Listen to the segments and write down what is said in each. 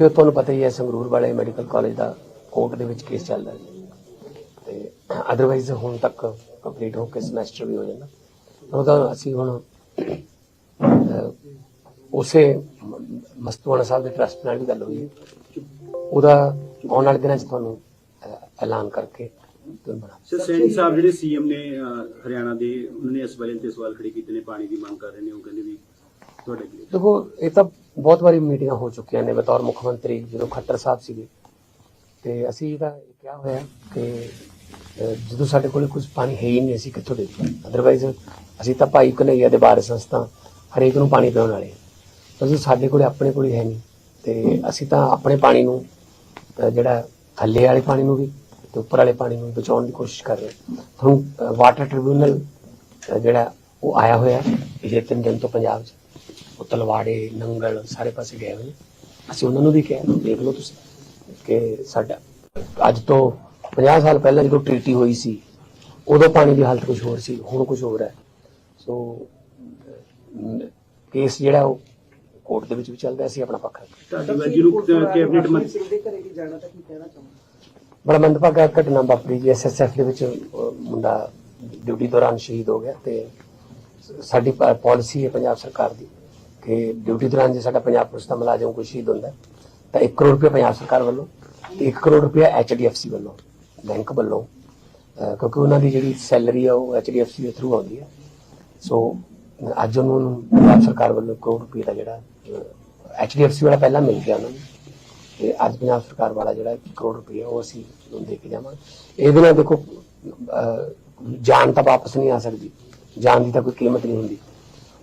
ਤੇ ਤੁਹਾਨੂੰ ਪਤਾ ਹੀ ਹੈ ਸੰਗਰੂਰ ਵਾਲੇ ਮੈਡੀਕਲ ਕਾਲਜ ਦਾ ਕੋਰਟ ਦੇ ਵਿੱਚ ਕੇਸ ਚੱਲਦਾ ਹੈ ਤੇ ਅਦਰਵਾਈਜ਼ ਹੁਣ ਤੱਕ ਕੰਪਲੀਟ ਹੋ ਕੇ ਸਮੈਸਟਰ ਵੀ ਹੋ ਜਾਂਦਾ। ਉਹਦਾ ਅਸੀਂ ਹੁਣ ਉਸੇ ਮਸਤੂਆਣਾ ਸਾਹਿਬ ਦੇ ਟਰਸਟ ਨਾਲ ਵੀ ਗੱਲ ਹੋਈ ਹੈ। ਉਹਦਾ ਆਉਣ ਵਾਲੇ ਦਿਨਾਂ 'ਚ ਤੁਹਾਨੂੰ ਐਲਾਨ ਕਰਕੇ ਸਰ ਸੈਣੀ ਸਾਹਿਬ ਜਿਹੜੇ ਸੀਐਮ ਨੇ ਹਰਿਆਣਾ ਦੇ ਉਹਨਾਂ ਨੇ ਇਸ ਬਾਰੇ ਤੇ ਸਵਾਲ ਖੜੇ ਕੀਤੇ ਨੇ ਪਾਣੀ ਦੀ ਮੰਗ ਕਰ ਰਹੇ ਨੇ ਉਹ ਕਹਿੰਦੇ ਵੀ ਤੁਹਾਡੇ ਕੀ ਦੇਖੋ ਇਹ ਤਾਂ ਬਹੁਤ ਵਾਰੀ ਮੀਟਿੰਗਾਂ ਹੋ ਚੁੱਕੀਆਂ ਨੇ ਬਤੌਰ ਮੁੱਖ ਮੰਤਰੀ ਜਦੋਂ ਖੱਟਰ ਸਾਹਿਬ ਸੀਗੇ ਤੇ ਅਸੀਂ ਇਹਦਾ ਕਿਹਾ ਹੋਇਆ ਕਿ ਜਦੋਂ ਸਾਡੇ ਕੋਲ ਕੁਝ ਪਾਣੀ ਹੈ ਹੀ ਨਹੀਂ ਅਸੀਂ ਕਿੱਥੋਂ ਦੇ ਅਦਰਵਾਈਜ਼ ਅਸੀਂ ਤਾਂ ਭਾਈ ਕਨਈਆ ਦੇ ਬਾਰੇ ਸੰਸਥਾ ਹਰੇਕ ਨੂੰ ਪਾਣੀ ਪਿਆਉਣ ਵਾਲੇ ਹਾਂ ਤਾਂ ਜਦੋਂ ਸਾਡੇ ਕੋਲੇ ਆਪਣੇ ਕੋਲ ਹੈ ਨਹੀਂ ਤੇ ਅਸੀਂ ਤਾਂ ਆਪਣੇ ਪਾਣੀ ਨੂੰ ਜਿਹੜਾ ਥੱਲੇ ਵਾਲੇ ਪਾਣੀ ਨੂੰ ਵੀ ਤੇ ਉੱਪਰ ਵਾਲੇ ਪਾਣੀ ਨੂੰ ਵੀ ਬਚਾਉਣ ਦੀ ਕੋਸ਼ਿਸ਼ ਕਰ ਰਹੇ ਹਾਂ ਹੁਣ ਵਾਟਰ ਟ੍ਰਿਬਿਊਨਲ ਜਿਹੜਾ ਉਹ ਆਇਆ ਹੋਇਆ ਪਿਛਲੇ ਤਿੰਨ ਦਿਨ ਤੋਂ ਪੰਜਾਬ 'ਚ ਉਹ ਤਲਵਾੜੇ ਨੰਗਲ ਸਾਰੇ ਪਾਸੇ ਗਏ ਹੋਏ ਨੇ। ਅਸੀਂ ਉਹਨਾਂ ਨੂੰ ਵੀ ਕਿਹਾ ਦੇਖ ਲਓ ਤੁਸੀਂ ਕਿ ਸਾਡਾ ਅੱਜ ਤੋਂ 50 ਸਾਲ ਪਹਿਲਾਂ ਜਦੋਂ ਟ੍ਰੀਟੀ ਹੋਈ ਸੀ ਉਦੋਂ ਪਾਣੀ ਦੀ ਹਾਲਤ ਕੁਝ ਹੋਰ ਸੀ ਹੁਣ ਕੁਝ ਹੋਰ ਹੈ। ਸੋ ਕੇਸ ਜਿਹੜਾ ਉਹ ਕੋਰਟ ਦੇ ਵਿੱਚ ਵੀ ਚੱਲਦਾ ਅਸੀਂ ਆਪਣਾ ਪੱਖ ਤੁਹਾਡੀ ਵਰਜੀ ਨੂੰ ਕੈਬਨਿਟ ਮੰਤਰੀ ਦੇ ਘਰੇ ਵੀ ਜਾਣਾ ਤਾਂ ਕੀ ਕਹਿਣਾ ਚਾਹੁੰਦਾ ਬੜਾ ਮੰਦਭਾਗਾ ਘਟਨਾ ਵਾਪਰੀ ਜੀ ਐਸਐਸਐਫ ਦੇ ਵਿੱਚ ਮੁੰਡਾ ਡਿਊਟੀ ਦੌਰਾਨ ਸ਼ਹੀਦ ਹੋ ਗਿਆ ਤੇ ਸਾਡੀ ਪਾਲਿਸੀ ਹੈ ਪੰਜਾਬ ਸਰਕਾਰ ਦੀ। ਕਿ ਡਿਊਟੀ ਦੌਰਾਨ ਜੇ ਸਾਡਾ ਪੰਜਾਬ ਪੁਲਿਸ ਦਾ ਮੁਲਾਜ਼ਮ ਕੋਈ ਸ਼ਹੀਦ ਹੁੰਦਾ, ਤਾਂ 1 ਕਰੋੜ ਰੁਪਏ ਪੰਜਾਬ ਸਰਕਾਰ ਵੱਲੋਂ ਤੇ 1 ਕਰੋੜ ਰੁਪਏ ਐਚਡੀਐਫਸੀ ਵੱਲੋਂ, ਬੈਂਕ ਵੱਲੋਂ ਕਿਉਂਕਿ ਉਹਨਾਂ ਦੀ ਜਿਹੜੀ ਸੈਲਰੀ ਆ ਉਹ ਐਚਡੀਐਫਸੀ ਦੇ ਥਰੂ ਆਉਂਦੀ ਹੈ ਸੋ ਅੱਜ ਉਹਨੂੰ ਨੂੰ ਪੰਜਾਬ ਸਰਕਾਰ ਵੱਲੋਂ ਕਰੋੜ ਰੁਪਏ ਦਾ ਜਿਹੜਾ ਐਚਡੀਐਫਸੀ ਵਾਲਾ ਪਹਿਲਾਂ ਮਿਲ ਗਿਆ ਉਹਨਾਂ ਨੂੰ। ਤੇ ਅੱਜ ਪੰਜਾਬ ਸਰਕਾਰ ਵਾਲਾ ਜਿਹੜਾ 1 ਕਰੋੜ ਰੁਪਏ ਉਹ ਅਸੀਂ ਉਹਨੂੰ ਦੇ ਕੇ ਜਾਵਾਂਗੇ ਇਹਦੇ ਨਾਲ ਦੇਖੋ ਜਾਨ ਤਾਂ ਵਾਪਸ ਨਹੀਂ ਆ ਸਕਦੀ। ਜਾਨ ਦੀ ਤਾਂ ਕੋਈ ਕੀਮਤ ਨਹੀਂ ਹੁੰਦੀ।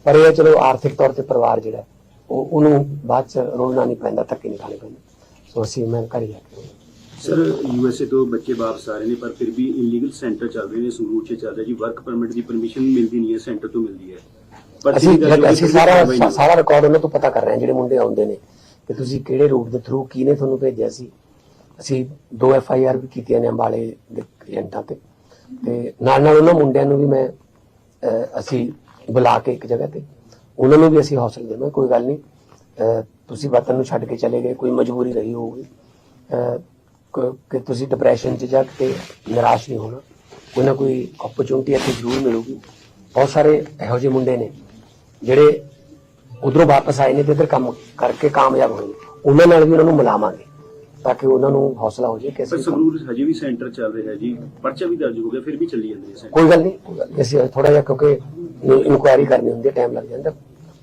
ਪਰ ਇਹ ਚਲੋ ਆਰਥਿਕ ਤੌਰ ਤੇ ਪਰਿਵਾਰ ਜਿਹੜਾ ਉਹ ਉਹਨੂੰ ਬਾਅਦ ਚ ਰੋਣਾ ਨਹੀਂ ਪੈਂਦਾ ਧੱਕੇ ਨਹੀਂ ਖਾਣੇ ਪੈਂਦੇ। ਸੋ ਅਸੀਂ ਮੈਂ ਘਰ ਜਾ ਕੇ ਸਰ ਯੂਐਸਏ ਤੋਂ ਬੱਚੇ ਵਾਪਸ ਆ ਰਹੇ ਨੇ ਪਰ ਫਿਰ ਵੀ ਇਲੀਗਲ ਸੈਂਟਰ ਚੱਲ ਰਹੇ ਨੇ ਸੰਗਰੂਰ 'ਚ ਚੱਲ ਰਿਹਾ ਜੀ। ਵਰਕ ਪਰਮਿਟ ਦੀ ਪਰਮਿਸ਼ਨ ਮਿਲਦੀ ਨਹੀਂ ਹੈ ਸੈਂਟਰ ਤੋਂ ਮਿਲਦੀ ਹੈ। ਪਰ ਅਸੀਂ ਅਸੀਂ ਸਾਰਾ। ਸਾਰਾ ਰਿਕਾਰਡ ਉਹਨਾਂ ਤੋਂ ਪਤਾ ਕਰ ਰਹੇ ਹਾਂ ਜਿਹੜੇ ਮੁੰਡੇ ਆਉਂਦੇ ਨੇ ਕਿ ਤੁਸੀਂ ਕਿਹੜੇ ਰੂਟ ਦੇ ਥਰੂ ਕਿਹਨੇ ਤੁਹਾਨੂੰ ਭੇਜਿਆ ਸੀ। ਅਸੀਂ ਦੋ ਐਫ ਆਈ ਆਰ ਵੀ ਕੀਤੀਆਂ ਨੇ ਅੰਬਾਲੇ ਦੇ ਏਜੰਟਾਂ ਤੇ। ਤੇ ਨਾਲ ਨਾਲ ਉਹਨਾਂ ਮੁੰਡਿਆਂ ਨੂੰ ਵੀ ਮੈਂ ਅਸੀਂ ਬੁਲਾ ਕੇ ਇੱਕ ਜਗ੍ਹਾ ਤੇ। ਉਹਨਾਂ ਨੂੰ ਵੀ ਅਸੀਂ ਹੌਸਲਾ ਦੇਵਾਂ ਕੋਈ ਗੱਲ ਨਹੀਂ। ਤੁਸੀਂ ਵਤਨ ਨੂੰ ਛੱਡ ਕੇ ਚਲੇ ਗਏ, ਕੋਈ ਮਜਬੂਰੀ ਰਹੀ ਹੋਊਗੀ। ਕਿ ਤੁਸੀਂ ਡਿਪਰੈਸ਼ਨ 'ਚ ਜਾ ਕੇ ਨਿਰਾਸ਼ ਨਹੀਂ ਹੋਣਾ। ਕੋਈ ਨਾ ਕੋਈ ਓਪਰਚੁਨਿਟੀ ਇੱਥੇ ਜ਼ਰੂਰ ਮਿਲੂਗੀ। ਬਹੁਤ ਸਾਰੇ ਇਹੋ ਜਿਹੇ ਮੁੰਡੇ ਨੇ, ਜਿਹੜੇ ਉਧਰੋਂ ਵਾਪਸ ਆਏ ਨੇ ਤੇ ਇੱਧਰ ਕੰਮ ਕਰਕੇ ਕਾਮਯਾਬ ਹੋਏ ਨੇ। ਉਹਨਾਂ ਨਾਲ ਵੀ ਉਹਨਾਂ ਨੂੰ ਮਿਲਾਵਾਂਗੇ। ਤਾਂ ਕਿ ਉਹਨਾਂ ਨੂੰ ਹੌਸਲਾ ਹੋ ਜਾਏ ਕਿ ਪਰ ਅਸੀਂ ਸੰਗਰੂਰ ਹਜੇ ਵੀ ਸੈਂਟਰ ਚੱਲ ਰਿਹਾ ਜੀ ਪਰਚਾ ਵੀ ਦਰਜ ਹੋ ਗਿਆ ਫਿਰ ਵੀ ਚੱਲੀ ਜਾਂਦੇ ਸੈਂਟਰ ਕੋਈ ਗੱਲ ਨਹੀਂ ਕੋਈ ਗੱਲ ਨਹੀਂ। ਅਸੀਂ ਥੋੜਾ ਜਿਹਾ ਕਿਉਂਕਿ ਇਨਕੁਆਇਰੀ ਕਰਨੀ ਹੁੰਦੀ ਹੈ ਟਾਈਮ ਲੱਗ ਜਾਂਦਾ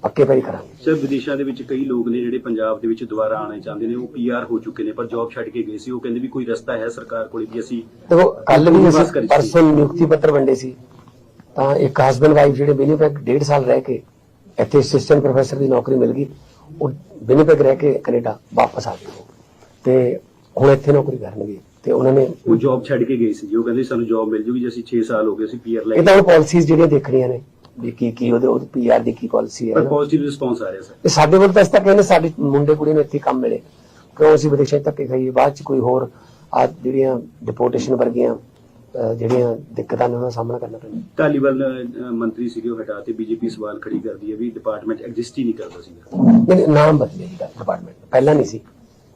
ਪੱਕੇ ਪੈਰੀ ਕਰਾਂਗੇ ਸਰ ਵਿਦੇਸ਼ਾਂ ਦੇ ਵਿੱਚ ਕਈ ਲੋਕ ਨੇ ਜਿਹੜੇ ਪੰਜਾਬ ਦੇ ਵਿੱਚ ਦੁਬਾਰਾ ਆਉਣਾ ਚਾਹੁੰਦੇ ਨੇ ਉਹ ਪੀਆਰ ਹੋ ਚੁੱਕੇ ਨੇ ਪਰ ਜੌਬ ਛੱਡ ਕੇ ਗਏ ਸੀ ਉਹ ਕਹਿੰਦੇ ਵੀ ਕੋਈ ਰਸਤਾ ਹੈ ਸਰਕਾਰ ਕੋਲ ਵੀ ਅਸੀਂ ਦੇਖੋ ਕੱਲ ਵੀ ਬਸ ਅਸੀਂ ਕਰੀ ਸੀ। ਪਰਸੋਂ ਨਿਯੁਕਤੀ ਪੱਤਰ ਵੰਡੇ ਸੀ ਤਾਂ ਇੱਕ ਹਸਬੰਡ ਵਾਈਫ ਜਿਹੜੇ ਵਿਨੀਪੈਗ ਡੇਢ ਸਾਲ ਰਹਿ ਕੇ ਇੱਥੇ ਅਸਿਸਟੈਂਟ ਪ੍ਰੋਫੈਸਰ ਦੀ ਨੌਕਰੀ ਮਿਲ ਗਈ ਉਹ ਵਿਨੀਪੈਗ ਰਹਿ ਕੇ ਕੈਨੇਡਾ ਵਾਪਸ ਆ ਗਏ ਉਹ। ਤੇ ਹੁਣ ਇੱਥੇ ਨੌਕਰੀ ਕਰਨਗੇ ਤੇ ਉਹਨਾਂ ਨੇ ਉਹ ਜੌਬ ਛੱਡ ਕੇ ਗਏ ਸੀ ਜੀ। ਉਹ ਕਹਿੰਦੇ ਸਾਨੂੰ ਜੌਬ ਮਿਲ ਜੂਗੀ ਜੇ ਅਸੀਂ 6 ਸਾਲ ਹੋ ਗਏ ਅਸੀਂ ਪੀਆਰ ਲੈ ਇਹ ਤਾਂ ਹੁਣ ਪਾਲਿਸੀਜ਼ ਜਿਹੜੀਆਂ ਦੇਖਣੀਆਂ ਨੇ ਵੀ ਕੀ ਕੀ ਉਹਦੇ ਉਹਦੇ ਪੀਆਰ ਦੀ ਕੀ ਪਾਲਿਸੀ ਹੈ ਪਰ। ਪੋਜ਼ਿਟਿਵ ਰਿਸਪੌਂਸ ਆ ਰਿਹਾ ਸਰ। ਸਾਡੇ ਕੋਲ ਤਾਂ ਇਸ ਤੱਕ ਕਹਿੰਦੇ ਸਾਡੇ ਮੁੰਡੇ ਕੁੜੀ ਨੂੰ ਇੱਥੇ ਕੰਮ ਮਿਲੇ। ਕਿਉਂ ਅਸੀਂ ਵਿਦੇਸ਼ਾਂ ਧੱਕੇ ਖਾਈਏ? ਬਾਅਦ ਚ ਕੋਈ ਹੋਰ ਆ ਜਿਹੜੀਆਂ ਡਿਪੋਰਟੇਸ਼ਨ ਵਰਗੀਆਂ ਜਿਹੜੀਆਂ ਦਿੱਕਤਾਂ ਨੇ ਉਹਨਾਂ ਦਾ ਸਾਹਮਣਾ ਕਰਨਾ ਪੈਂਦਾ ਅਹ, ਮੰਤਰੀ ਸੀਗੇ ਉਹ ਹਟਾ ਤੇ ਬੀਜੇਪੀ ਸਵਾਲ ਖੜੀ ਕਰਦੀ ਹੈ ਵੀ ਡਿਪਾਰਟਮੈਂਟ ਐਗਜ਼ਿਸਟ ਹੀ ਨਹੀਂ ਕਰਦਾ ਸੀਗਾ। ਨਹੀਂ ਨਾਮ ਬਦਲਿਆ ਜੀ ਡਿਪਾਰਟਮੈਂਟ ਪਹਿਲਾਂ ਨਹੀਂ ਸੀ।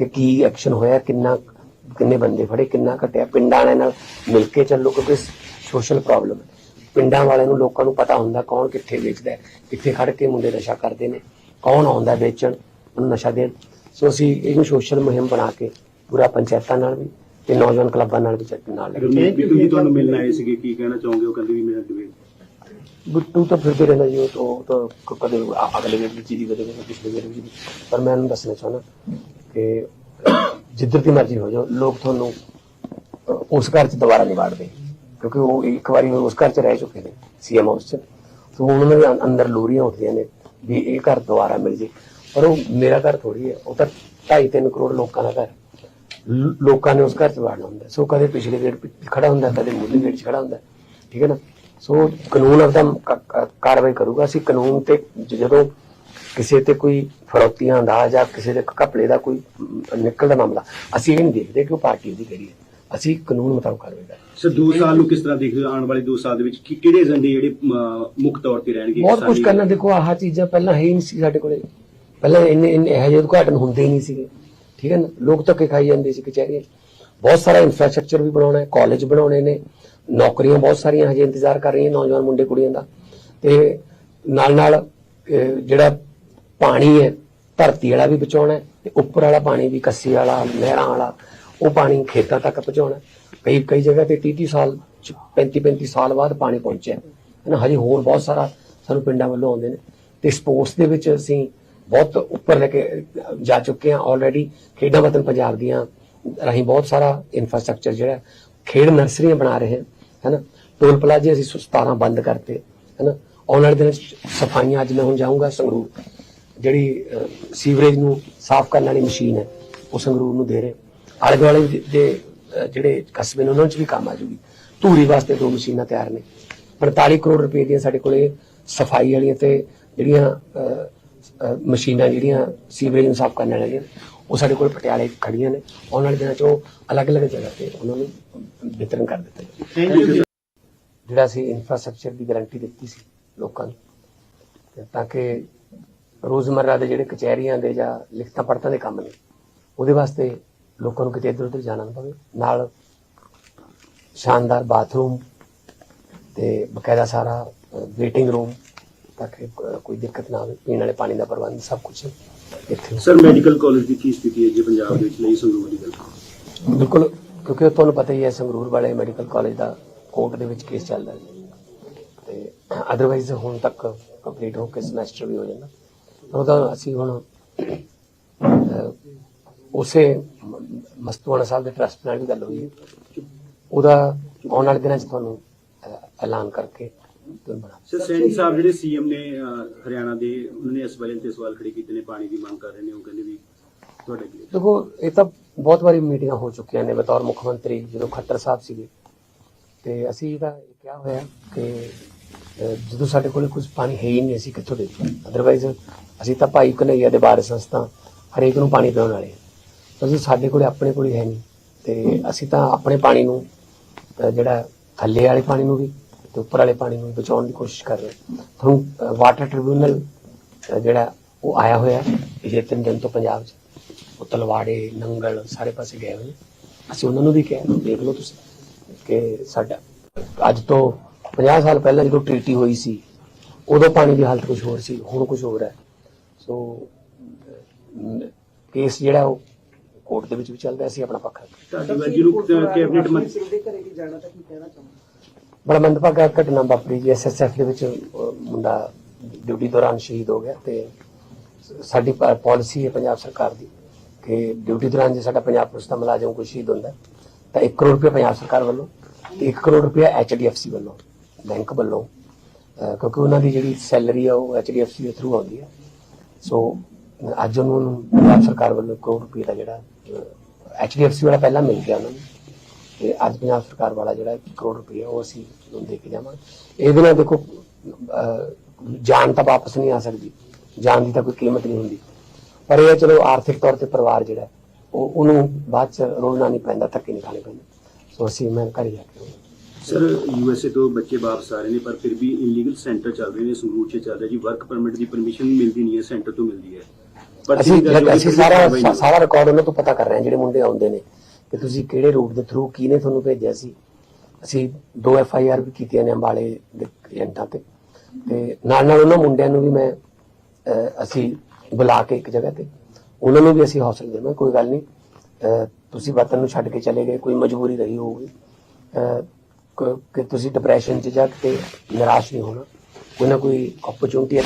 ਕਿ ਕੀ ਐਕਸ਼ਨ ਹੋਇਆ ਕਿੰਨਾ ਕਿੰਨੇ ਬੰਦੇ ਫੜੇ ਕਿੰਨਾ ਘਟਿਆ ਪਿੰਡਾਂ ਵਾਲਿਆਂ ਨਾਲ ਮਿਲ ਕੇ ਚੱਲੋ ਕਿਉਂਕਿ ਸੋਸ਼ਲ ਪ੍ਰੋਬਲਮ ਹੈ। ਪਿੰਡਾਂ ਵਾਲਿਆਂ ਨੂੰ ਲੋਕਾਂ ਨੂੰ ਪਤਾ ਹੁੰਦਾ ਕੌਣ ਕਿੱਥੇ ਵੇਚਦਾ ਕਿੱਥੇ ਖੜ ਕੇ ਮੁੰਡੇ ਨਸ਼ਾ ਕਰਦੇ ਨੇ ਕੌਣ ਆਉਂਦਾ ਵੇਚਣ ਉਹਨੂੰ ਨਸ਼ਾ ਦੇਣ। ਸੋ ਅਸੀਂ ਇਹਨੂੰ ਸੋਸ਼ਲ ਮੁਹਿੰਮ ਬਣਾ ਕੇ ਪੂਰਾ ਪੰਚਾਇਤਾਂ ਨਾਲ ਵੀ ਤੇ ਨੌਜਵਾਨ ਕਲੱਬਾਂ ਨਾਲ ਵੀ ਚੱਕ ਨਾਲ ਲੈ ਕੇ ਗੁਰਮੀਤ ਬਿੱਟੂ ਜੀ ਤੁਹਾਨੂੰ ਮਿਲਣ ਆਏ ਸੀਗੇ ਕੀ ਕਹਿਣਾ ਚਾਹੋਗੇ? ਉਹ ਕਹਿੰਦੇ ਵੀ ਮੇਰਾ ਡਿਬੇਟ ਗੁੱਟੂ ਤਾਂ ਫਿਰਦੇ ਰਹਿੰਦਾ ਜੀ ਉਹ ਤਾਂ ਕਦੇ ਅਗਲੇ ਵੇਲੇ ਦੀ ਕਦੇ ਪਿਛਲੇ ਵੇਲੇ ਦੀ ਪਰ ਮੈਂ ਉਹਨੂੰ ਦੱਸਣਾ ਚਾਹੁੰਦਾ ਕਿ ਜਿੱਧਰ ਦੀ ਮਰਜ਼ੀ ਹੋ ਜਾਓ, ਲੋਕ ਤੁਹਾਨੂੰ ਉਸ ਘਰ 'ਚ ਦੁਬਾਰਾ ਨਹੀਂ ਵਾੜਦੇ, ਕਿਉਂਕਿ ਉਹ ਇੱਕ ਵਾਰੀ ਉਸ ਘਰ 'ਚ ਰਹਿ ਚੁੱਕੇ ਨੇ ਸੀਐਮ ਹਾਊਸ 'ਚ। ਸੋ ਉਹਨਾਂ ਦੇ ਅੰਦਰ ਲੋਰੀਆਂ ਉੱਠਦੀਆਂ ਨੇ ਵੀ ਇਹ ਘਰ ਦੁਬਾਰਾ ਮਿਲ ਜੇ। ਪਰ ਉਹ ਮੇਰਾ ਘਰ ਥੋੜੀ ਹੈ, ਉਹ ਤਾਂ 2.5 ਕਰੋੜ ਲੋਕਾਂ ਦਾ ਘਰ ਲੋਕਾਂ ਨੇ ਉਸ ਘਰ 'ਚ ਵਾੜਨਾ ਹੁੰਦਾ ਸੋ ਕਦੇ ਪਿਛਲੇ ਗੇਟ 'ਤੇ ਖੜਾ ਹੁੰਦਾ, ਕਦੇ ਮੁੱਢਲੇ ਗੇਟ 'ਚ ਖੜਾ ਹੁੰਦਾ, ਠੀਕ ਹੈ ਨਾ? ਸੋ ਕਾਨੂੰਨ ਆਪਦਾ ਕਾਰਵਾਈ ਕਰੂਗਾ। ਅਸੀਂ ਕਾਨੂੰਨ ਤੇ ਜਦੋਂ ਕਿਸੇ ਤੇ ਕੋਈ ਫਰੌਤੀਆਂ ਦਾ ਜਾਂ ਕਿਸੇ ਦੇ ਘਪਲੇ ਦਾ ਕੋਈ ਨਿਕਲਦਾ ਮਾਮਲਾ ਅਸੀਂ ਇਹ ਨਹੀਂ ਦੇਖਦੇ ਕਿ ਉਹ ਪਾਰਟੀ ਦੀ ਕਿਹੜੀ ਹੈ। ਅਸੀਂ ਕਾਨੂੰਨ ਮੁਤਾਬਕ ਕਾਰਵਾਈ ਕਰਦੇ ਹਾਂ। ਸਰ 2 ਸਾਲ ਨੂੰ ਕਿਸ ਤਰ੍ਹਾਂ ਦੇਖਦੇ ਆਉਣ ਵਾਲੇ 2 ਸਾਲ ਦੇ ਵਿੱਚ ਕਿ ਕਿਹੜੇ ਏਜੰਡੇ ਜਿਹੜੇ ਮੁੱਖ ਤੌਰ ਤੇ ਰਹਿਣਗੇ? ਬਹੁਤ ਕੁਝ ਕਰਨਾ ਦੇਖੋ ਆਹ ਚੀਜ਼ਾਂ ਪਹਿਲਾਂ ਹੈ ਹੀ ਨਹੀਂ ਸੀ ਸਾਡੇ ਕੋਲੇ। ਪਹਿਲਾਂ ਇੰਨੇ ਇੰਨੇ ਇਹੋ ਜਿਹੇ ਉਦਘਾਟਨ ਹੁੰਦੇ ਹੀ ਨਹੀਂ ਸੀਗੇ। ਠੀਕ ਹੈ ਨਾ? ਲੋਕ ਧੱਕੇ ਖਾਈ ਜਾਂਦੇ ਸੀ ਕਚਹਿਰੀਆਂ। ਬਹੁਤ ਸਾਰਾ ਇਨਫਰਾਸਟ੍ਰਕਚਰ ਵੀ ਬਣਾਉਣਾ ਹੈ ਕਾਲਜ ਬਣਾਉਣੇ ਨੇ ਨੌਕਰੀਆਂ ਬਹੁਤ ਸਾਰੀਆਂ ਹਜੇ ਇੰਤਜ਼ਾਰ ਕਰ ਰਹੀਆਂ ਨੌਜਵਾਨ ਮੁੰਡੇ ਕੁੜੀਆਂ ਦਾ। ਤੇ ਨਾਲ ਨਾਲ ਜਿਹੜਾ ਪਾਣੀ ਹੈ, ਧਰਤੀ ਵਾਲਾ ਵੀ ਬਚਾਉਣਾ ਹੈ ਤੇ ਉੱਪਰ ਵਾਲਾ ਪਾਣੀ ਵੀ, ਕੱਸੀ ਵਾਲਾ, ਨਹਿਰਾਂ ਵਾਲਾ, ਉਹ ਪਾਣੀ ਖੇਤਾਂ ਤੱਕ ਪਹੁੰਚਾਉਣਾ ਕਈ ਕਈ ਜਗ੍ਹਾ ਤੇ 30 30 ਸਾਲ 35 35 ਸਾਲ ਬਾਅਦ ਪਾਣੀ ਪਹੁੰਚਿਆ ਹੈ। ਨਾ ਹਜੇ ਹੋਰ ਬਹੁਤ ਸਾਰਾ ਸਾਨੂੰ ਪਿੰਡਾਂ ਵੱਲੋਂ ਆਉਂਦੇ ਨੇ। ਤੇ ਸਪੋਰਟਸ ਦੇ ਵਿੱਚ ਅਸੀਂ ਬਹੁਤ ਉੱਪਰ ਲੈ ਕੇ ਜਾ ਚੁੱਕੇ ਹਾਂ ਆਲਰੇਡੀ ਖੇਡਾਂ ਵਤਨ ਪੰਜਾਬ ਦੀਆਂ ਰਾਹੀਂ ਬਹੁਤ ਸਾਰਾ ਇਨਫਰਾਸਟ੍ਰਕਚਰ ਜਿਹੜਾ ਖੇਡ ਨਰਸਰੀਆਂ ਬਣਾ ਰਹੇ ਹਾਂ ਹੈ ਨਾ ਟੋਲ ਪਲਾਜ਼ੇ ਅਸੀਂ 17 ਬੰਦ ਕਰਤੇ ਹੈ ਨਾ ਆਉਣ ਵਾਲੇ ਦਿਨਾਂ 'ਚ ਸਫਾਈਆਂ ਅੱਜ ਮੈਂ ਹੁਣ ਜਾਊਂਗਾ ਸੰਗਰੂਰ। ਜਿਹੜੀ ਸੀਵਰੇਜ ਨੂੰ ਸਾਫ਼ ਕਰਨ ਵਾਲੀ ਮਸ਼ੀਨ ਹੈ ਉਹ ਸੰਗਰੂਰ ਨੂੰ ਦੇ ਰਹੇ। ਆਲੇ ਦੁਆਲੇ ਦੇ- ਜਿਹੜੇ ਕਸਬੇ ਨੇ ਉਹਨਾਂ 'ਚ ਵੀ ਕੰਮ ਆ ਜੂਗੀ। ਧੂਰੀ ਵਾਸਤੇ ਦੋ ਮਸ਼ੀਨਾਂ ਤਿਆਰ ਨੇ। 45 ਕਰੋੜ ਰੁਪਏ ਦੀਆਂ ਸਾਡੇ ਕੋਲੇ ਸਫ਼ਾਈ ਵਾਲੀਆਂ ਤੇ ਜਿਹੜੀਆਂ ਮਸ਼ੀਨਾਂ ਜਿਹੜੀਆਂ ਸੀਵਰੇਜ ਨੂੰ ਸਾਫ਼ ਕਰਨ ਵਾਲੀਆਂ ਉਹ ਸਾਡੇ ਕੋਲ ਪਟਿਆਲੇ ਖੜੀਆਂ ਨੇ। ਆਉਣ ਵਾਲੇ ਦਿਨਾਂ 'ਚ ਉਹ ਅਲੱਗ-ਅਲੱਗ ਜਗ੍ਹਾ ਤੇ ਉਹਨਾਂ ਨੂੰ ਵਿਤਰਨ ਕਰ ਦਿੱਤਾ. ਜਿਹੜਾ ਅਸੀਂ ਇਨਫਰਾਸਟ੍ਰਕਚਰ ਦੀ ਗਾਰੰਟੀ ਦਿੱਤੀ ਸੀ ਲੋਕਾਂ ਨੂੰ ਤਾਂ ਕਿ ਰੋਜ਼ਮਰਰਾ ਦੇ ਜਿਹੜੇ ਕਚਹਿਰੀਆਂ ਦੇ ਜਾਂ ਲਿਖਤਾਂ ਪੜਤਾਂ ਦੇ ਕੰਮ ਨੇ ਉਹਦੇ ਵਾਸਤੇ ਲੋਕਾਂ ਨੂੰ ਕਿਤੇ ਇੱਧਰ ਉੱਧਰ ਜਾਣਾ ਨਾ ਪਵੇ। ਨਾਲ ਸ਼ਾਨਦਾਰ ਬਾਥਰੂਮ ਤੇ ਬਕਾਇਦਾ ਸਾਰਾ ਵੇਟਿੰਗ ਰੂਮ ਤਾਂ ਕਿ ਕੋਈ ਦਿੱਕਤ ਨਾ ਆਵੇ। ਪੀਣ ਵਾਲੇ ਪਾਣੀ ਦਾ ਪ੍ਰਬੰਧ ਸਭ ਕੁਝ ਇੱਥੇ। ਸਰ ਮੈਡੀਕਲ ਕਾਲਜ ਦੀ ਕੀ ਸਥਿਤੀ ਹੈ ਜੀ ਪੰਜਾਬ ਦੇ ਵਿੱਚ? ਲਈ ਸੰਗਰੂਰ ਦੀ ਗੱਲ ਬਿਲਕੁਲ ਕਿਉਂਕਿ ਤੁਹਾਨੂੰ ਪਤਾ ਹੀ ਹੈ ਸੰਗਰੂਰ ਵਾਲੇ ਮੈਡੀਕਲ ਕਾਲਜ ਦਾ ਕੋਰਟ ਦੇ ਵਿੱਚ ਕੇਸ ਚੱਲਦਾ ਹੈ। ਤੇ ਅਦਰਵਾਈਜ਼ ਹੁਣ ਤੱਕ ਕੰਪਲੀਟ ਹੋ ਕੇ ਸਮੈਸਟਰ ਵੀ ਹੋ ਜਾਂਦਾ। ਉਹਦਾ ਅਸੀਂ ਹੁਣ ਉਸੇ ਮਸਤੂਆਣਾ ਸਾਹਿਬ ਦੇ ਟਰਸਟ ਨਾਲ ਵੀ ਗੱਲ ਹੋਈ ਹੈ। ਉਹਦਾ ਆਉਣ ਵਾਲੇ ਦਿਨਾਂ 'ਚ ਤੁਹਾਨੂੰ ਐਲਾਨ ਕਰਕੇ ਸਰ ਸੈਣੀ ਸਾਹਿਬ ਜਿਹੜੇ ਸੀਐਮ ਨੇ ਹਰਿਆਣਾ ਦੇ ਉਹਨਾਂ ਨੇ ਇਸ ਬਾਰੇ ਤੇ ਸਵਾਲ ਖੜੇ ਕੀਤੇ ਨੇ ਪਾਣੀ ਦੀ ਮੰਗ ਕਰ ਰਹੇ ਨੇ ਉਹ ਕਹਿੰਦੇ ਵੀ ਤੁਹਾਡੇ ਕੀ ਦੇਖੋ ਇਹ ਤਾਂ ਬਹੁਤ ਵਾਰੀ ਮੀਟਿੰਗਾਂ ਹੋ ਚੁੱਕੀਆਂ ਨੇ ਬਤੌਰ ਮੁੱਖ ਮੰਤਰੀ ਜਦੋਂ ਖੱਟਰ ਸਾਹਿਬ ਸੀਗੇ। ਤੇ ਅਸੀਂ ਇਹਦਾ ਇਹ ਕਿਹਾ ਹੋਇਆ ਕਿ ਜਦੋਂ ਸਾਡੇ ਕੋਲ ਕੁਝ ਪਾਣੀ ਹੈ ਹੀ ਨਹੀਂ ਅਸੀਂ ਕਿੱਥੋਂ ਦੇ ਅਦਰਵਾਈਜ਼ ਅਸੀਂ ਤਾਂ ਭਾਈ ਕਨਈਆ ਦੇ ਬਾਰੇ ਸੰਸਥਾ ਹਰੇਕ ਨੂੰ ਪਾਣੀ ਪਿਆਉਣ ਵਾਲੇ ਹਾਂ। ਤਾਂ ਸਾਡੇ ਕੋਲੇ ਆਪਣੇ ਕੋਲੇ ਹੈ ਨਹੀਂ, ਤੇ ਅਸੀਂ ਤਾਂ ਆਪਣੇ ਪਾਣੀ ਨੂੰ ਜਿਹੜਾ ਥੱਲੇ ਵਾਲੇ ਪਾਣੀ ਨੂੰ ਵੀ ਤੇ ਉੱਪਰ ਵਾਲੇ ਪਾਣੀ ਨੂੰ ਬਚਾਉਣ ਦੀ ਕੋਸ਼ਿਸ਼ ਕਰ ਰਹੇ ਤੁਹਾਨੂੰ ਵਾਟਰ ਟ੍ਰਿਬਿਊਨਲ ਜਿਹੜਾ ਉਹ ਆਇਆ ਹੋਇਆ ਪਿਛਲੇ ਤਿੰਨ ਦਿਨ ਤੋਂ ਪੰਜਾਬ 'ਚ। ਉਹ ਤਲਵਾੜੇ, ਨੰਗਲ ਸਾਰੇ ਪਾਸੇ ਗਏ ਹੋਏ ਨੇ। ਅਸੀਂ ਉਹਨਾਂ ਨੂੰ ਵੀ ਕਿਹਾ, ਦੇਖ ਲਓ ਤੁਸੀਂ, ਕਿ ਸਾਡਾ ਅੱਜ ਤੋਂ 50 ਸਾਲ ਪਹਿਲਾਂ ਜਦੋਂ ਟ੍ਰੀਟੀ ਹੋਈ ਸੀ ਉਦੋਂ ਪਾਣੀ ਦੀ ਹਾਲਤ ਕੁਝ ਹੋਰ ਸੀ ਹੁਣ ਕੁਝ ਹੋਰ ਹੈ। ਸੋ ਕੇਸ ਜਿਹੜਾ ਉਹ ਕੋਰਟ ਦੇ ਵਿੱਚ ਵੀ ਚੱਲਦਾ ਅਸੀਂ ਆਪਣਾ ਪੱਖ ਰੱਖਾਂਗੇ ਤੁਹਾਡੀ ਵਾਜੀ ਨੂੰ ਕੈਬਨਿਟ ਮੰਤਰੀ ਸਿੰਘ ਦੇ ਘਰੇ ਵੀ ਜਾਣਾ ਤਾਂ ਕੀ ਕਹਿਣਾ ਚਾਹੁੰਦਾ ਬੜਾ ਮੰਦਭਾਗਾ ਘਟਨਾ ਵਾਪਰੀ ਜੀ ਐਸਐਸਐਫ ਦੇ ਵਿੱਚ ਮੁੰਡਾ ਡਿਊਟੀ ਦੌਰਾਨ ਸ਼ਹੀਦ ਹੋ ਗਿਆ ਤੇ ਸਾਡੀ ਪਾਲਿਸੀ ਹੈ ਪੰਜਾਬ ਸਰਕਾਰ ਦੀ ਕਿ ਡਿਊਟੀ ਦੌਰਾਨ ਜੇ ਸਾਡਾ ਪੰਜਾਬ ਪੁਲਿਸ ਦਾ ਮੁਲਾਜ਼ਮ ਕੋਈ ਸ਼ਹੀਦ ਹੁੰਦਾ ਤਾਂ 1 ਕਰੋੜ ਰੁਪਏ ਪੰਜਾਬ ਸਰਕਾਰ ਵੱਲੋਂ ਤੇ 1 ਕਰੋੜ ਰੁਪਏ ਐਚਡੀਐਫਸੀ ਵੱਲੋਂ ਬੈਂਕ ਵੱਲੋਂ ਕਿਉਂਕਿ ਉਹਨਾਂ ਦੀ ਜਿਹੜੀ ਸੈਲਰੀ ਆ ਉਹ ਐਚਡੀਐਫਸੀ ਦੇ ਥਰੂ ਆਉਂਦੀ ਹੈ ਸੋ ਅੱਜ ਉਹਨਾਂ ਨੂੰ ਪੰਜਾਬ ਸਰਕਾਰ ਵੱਲੋਂ ਕਰੋੜ ਰੁਪਏ ਦਾ ਜਿਹੜਾ ਐਚਡੀਐਫਸੀ ਵਾਲਾ ਪਹਿਲਾਂ ਮਿਲ ਗਿਆ ਉਹਨਾਂ ਨੂੰ। ਤੇ ਅੱਜ ਪੰਜਾਬ ਸਰਕਾਰ ਵਾਲਾ ਜਿਹੜਾ 1 ਕਰੋੜ ਰੁਪਏ ਉਹ ਅਸੀਂ ਉਹਨੂੰ ਦੇ ਕੇ ਜਾਵਾਂਗੇ ਇਹਦੇ ਨਾਲ ਦੇਖੋ ਅਹ, ਜਾਨ ਤਾਂ ਵਾਪਸ ਨਹੀਂ ਆ ਸਕਦੀ। ਜਾਨ ਦੀ ਤਾਂ ਕੋਈ ਕੀਮਤ ਨਹੀਂ ਹੁੰਦੀ। ਪਰ ਇਹ ਹੈ ਚਲੋ ਆਰਥਿਕ ਤੌਰ ਤੇ ਪਰਿਵਾਰ ਜਿਹੜਾ ਉਹ ਉਹਨੂੰ ਬਾਅਦ ਚ ਰੋਣਾ ਨਹੀਂ ਪੈਂਦਾ ਧੱਕੇ ਨਹੀਂ ਖਾਣੇ ਪੈਂਦੇ। ਸੋ ਅਸੀਂ ਮੈਂ ਘਰ ਹੀ ਜਾ ਕੇ ਸਰ ਯੂਐਸਏ ਤੋਂ ਬੱਚੇ ਵਾਪਸ ਆ ਰਹੇ ਨੇ ਪਰ ਫਿਰ ਵੀ ਇਲੀਗਲ ਸੈਂਟਰ ਚੱਲ ਰਹੇ ਨੇ ਸੰਗਰੂਰ 'ਚ ਚੱਲ ਰਿਹਾ ਜੀ। ਵਰਕ ਪਰਮਿਟ ਦੀ ਪਰਮਿਸ਼ਨ ਮਿਲਦੀ ਨਹੀਂ ਹੈ ਸੈਂਟਰ ਤੋਂ ਮਿਲਦੀ ਹੈ। ਪਰ ਅਸੀਂ ਸਾਰਾ। ਸਾਰਾ ਰਿਕਾਰਡ ਉਹਨਾਂ ਤੋਂ ਪਤਾ ਕਰ ਰਹੇ ਹਾਂ ਜਿਹੜੇ ਮੁੰਡੇ ਆਉਂਦੇ ਨੇ ਕਿ ਤੁਸੀਂ ਕਿਹੜੇ ਰੂਟ ਦੇ ਥਰੂ ਕਿਹਨੇ ਤੁਹਾਨੂੰ ਭੇਜਿਆ ਸੀ। ਅਸੀਂ ਦੋ ਐਫ ਆਈ ਆਰ ਵੀ ਕੀਤੀਆਂ ਨੇ ਅੰਬਾਲੇ ਦੇ ਏਜੰਟਾਂ ਤੇ। ਤੇ ਨਾਲ ਨਾਲ ਉਹਨਾਂ ਮੁੰਡਿਆਂ ਨੂੰ ਵੀ ਮੈਂ ਅਸੀਂ ਬੁਲਾ ਕੇ ਇੱਕ ਜਗ੍ਹਾ ਤੇ ਉਹਨਾਂ ਨੂੰ ਵੀ ਅਸੀਂ ਹੌਸਲਾ ਦੇਵਾਂ ਕੋਈ ਗੱਲ ਨਹੀਂ। ਤੁਸੀਂ ਵਤਨ ਨੂੰ ਛੱਡ ਕੇ ਚਲੇ ਗਏ ਕੋਈ ਮਜਬੂਰੀ ਰਹੀ ਹੋਊਗੀ। ਕਿ ਤੁਸੀਂ ਡਿਪਰੈਸ਼ਨ 'ਚ ਜਾ ਕੇ ਨਿਰਾਸ਼ ਨਹੀਂ ਹੋਣਾ ਕੋਈ ਨਾ ਕੋਈ ਓਪਰਚੁਨਿਟੀ